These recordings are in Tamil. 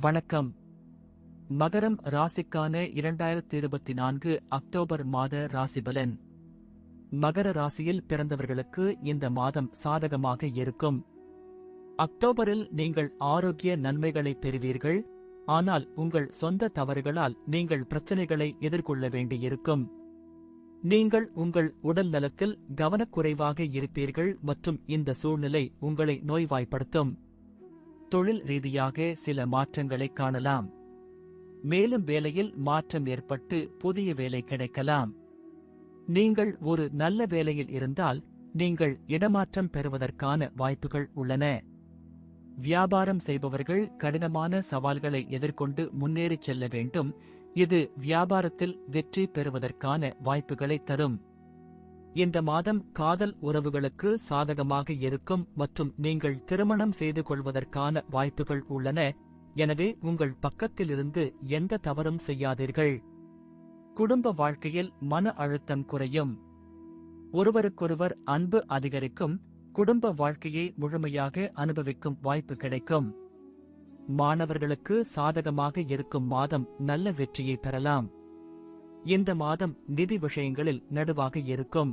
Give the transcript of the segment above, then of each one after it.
வணக்கம். மகரம் ராசிக்கான இரண்டாயிரத்தி இருபத்தி நான்கு அக்டோபர் மாத ராசிபலன் மகர ராசியில் பிறந்தவர்களுக்கு இந்த மாதம் சாதகமாக இருக்கும். அக்டோபரில் நீங்கள் ஆரோக்கிய நன்மைகளை பெறுவீர்கள். ஆனால் உங்கள் சொந்த தவறுகளால் நீங்கள் பிரச்சனைகளை எதிர்கொள்ள வேண்டியிருக்கும். நீங்கள் உங்கள் உடல் நலத்தில் கவனக்குறைவாக இருப்பீர்கள் மற்றும் இந்த சூழ்நிலை உங்களை நோய்வாய்ப்படுத்தும். தொழில் ரீதியாக சில மாற்றங்களை காணலாம். மேலும் வேலையில் மாற்றம் ஏற்பட்டு புதிய வேலை கிடைக்கலாம். நீங்கள் ஒரு நல்ல வேலையில் இருந்தால் நீங்கள் இடமாற்றம் பெறுவதற்கான வாய்ப்புகள் உள்ளன. வியாபாரம் செய்பவர்கள் கடினமான சவால்களை எதிர்கொண்டு முன்னேறிச் செல்ல வேண்டும். இது வியாபாரத்தில் வெற்றி பெறுவதற்கான வாய்ப்புகளை தரும். இந்த மாதம் காதல் உறவுகளுக்கு சாதகமாக இருக்கும் மற்றும் நீங்கள் திருமணம் செய்து கொள்வதற்கான வாய்ப்புகள் உள்ளன. எனவே உங்கள் பக்கத்திலிருந்து எந்த தவறும் செய்யாதீர்கள். குடும்ப வாழ்க்கையில் மன அழுத்தம் குறையும். ஒருவருக்கொருவர் அன்பு அதிகரிக்கும். குடும்ப வாழ்க்கையை முழுமையாக அனுபவிக்கும் வாய்ப்பு கிடைக்கும். மாணவர்களுக்கு சாதகமாக இருக்கும் மாதம் நல்ல வெற்றியை பெறலாம். இந்த மாதம் நிதி விஷயங்களில் நடுவாக இருக்கும்.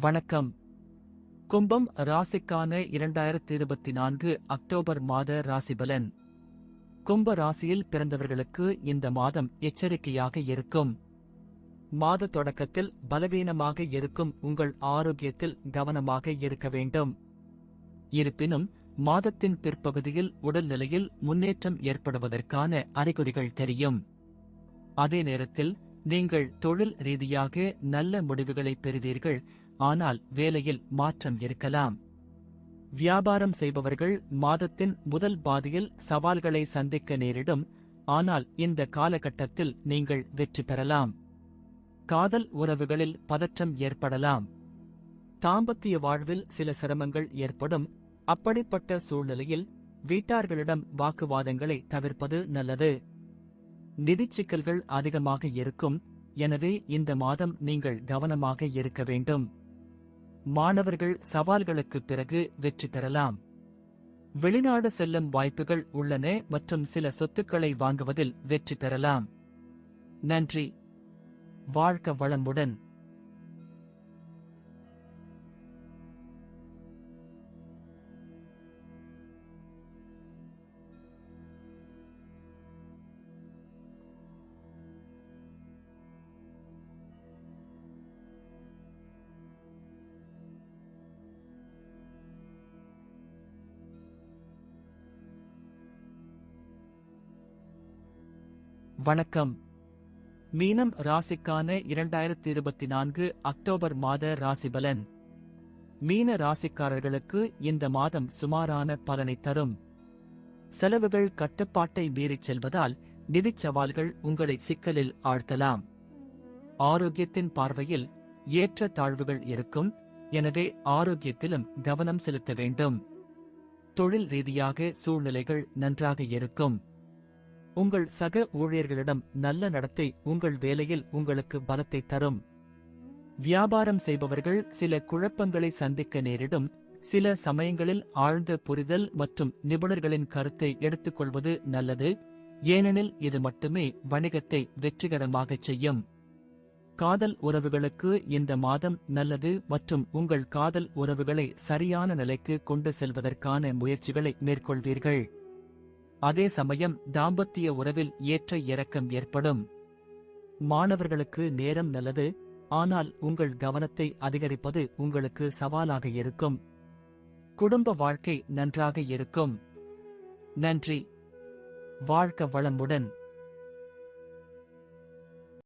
வணக்கம். கும்பம் ராசிக்கான இரண்டாயிரத்தி இருபத்தி நான்கு அக்டோபர் மாத ராசிபலன். கும்ப ராசியில் பிறந்தவர்களுக்கு இந்த மாதம் எச்சரிக்கையாக இருக்கும். மாத தொடக்கத்தில் பலவீனமாக இருக்கும் உங்கள் ஆரோக்கியத்தில் கவனமாக இருக்க வேண்டும். இருப்பினும் மாதத்தின் பிற்பகுதியில் உடல்நிலையில் முன்னேற்றம் ஏற்படுவதற்கான அறிகுறிகள் தெரியும். அதே நேரத்தில் நீங்கள் தொழில் ரீதியாக நல்ல முடிவுகளை பெறுவீர்கள். ஆனால் வேலையில் மாற்றம் இருக்கலாம். வியாபாரம் செய்பவர்கள் மாதத்தின் முதல் பாதியில் சவால்களை சந்திக்க நேரிடும். ஆனால் இந்த காலகட்டத்தில் நீங்கள் வெற்றி பெறலாம். காதல் உறவுகளில் பதற்றம் ஏற்படலாம். தாம்பத்திய வாழ்வில் சில சிரமங்கள் ஏற்படும். அப்படிப்பட்ட சூழ்நிலையில் வீட்டார்களிடம் வாக்குவாதங்களை தவிர்ப்பது நல்லது. நிதிச் சிக்கல்கள் அதிகமாக இருக்கும். எனவே இந்த மாதம் நீங்கள் கவனமாக இருக்க வேண்டும். மாணவர்கள் சவால்களுக்கு பிறகு வெற்றி பெறலாம். வெளிநாடு செல்லும் வாய்ப்புகள் உள்ளன மற்றும் சில சொத்துக்களை வாங்குவதில் வெற்றி பெறலாம். நன்றி. வாழ்க்க வளமுடன். வணக்கம். மீனம் ராசிக்கான இரண்டாயிரத்தி இருபத்தி நான்கு அக்டோபர் மாத ராசிபலன். மீன ராசிக்காரர்களுக்கு இந்த மாதம் சுமாரான பலனை தரும். செலவுகள் கட்டுப்பாட்டை மீறிச் செல்வதால் நிதிச் சவால்கள் உங்களை சிக்கலில் ஆழ்த்தலாம். ஆரோக்கியத்தின் பார்வையில் ஏற்ற தாழ்வுகள் இருக்கும். எனவே ஆரோக்கியத்திலும் கவனம் செலுத்த வேண்டும். தொழில் ரீதியாக சூழ்நிலைகள் நன்றாக இருக்கும். உங்கள் சக ஊழியர்களிடம் நல்ல நடத்தை உங்கள் வேலையில் உங்களுக்கு பலத்தை தரும். வியாபாரம் செய்பவர்கள் சில குழப்பங்களை சந்திக்க நேரிடும். சில சமயங்களில் ஆழ்ந்த புரிதல் மற்றும் நிபுணர்களின் கருத்தை எடுத்துக்கொள்வது நல்லது. ஏனெனில் இது மட்டுமே வணிகத்தை வெற்றிகரமாகச் செய்யும். காதல் உறவுகளுக்கு இந்த மாதம் நல்லது மற்றும் உங்கள் காதல் உறவுகளை சரியான நிலைக்கு கொண்டு செல்வதற்கான முயற்சிகளை மேற்கொள்வீர்கள். அதே சமயம் தாம்பத்திய உறவில் ஏற்ற இறக்கம் ஏற்படும். மாணவர்களுக்கு நேரம் நல்லது ஆனால் உங்கள் கவனத்தை அதிகரிப்பது உங்களுக்கு சவாலாக இருக்கும். குடும்ப வாழ்க்கை நன்றாக இருக்கும். நன்றி. வாழ்க்க வளமுடன்.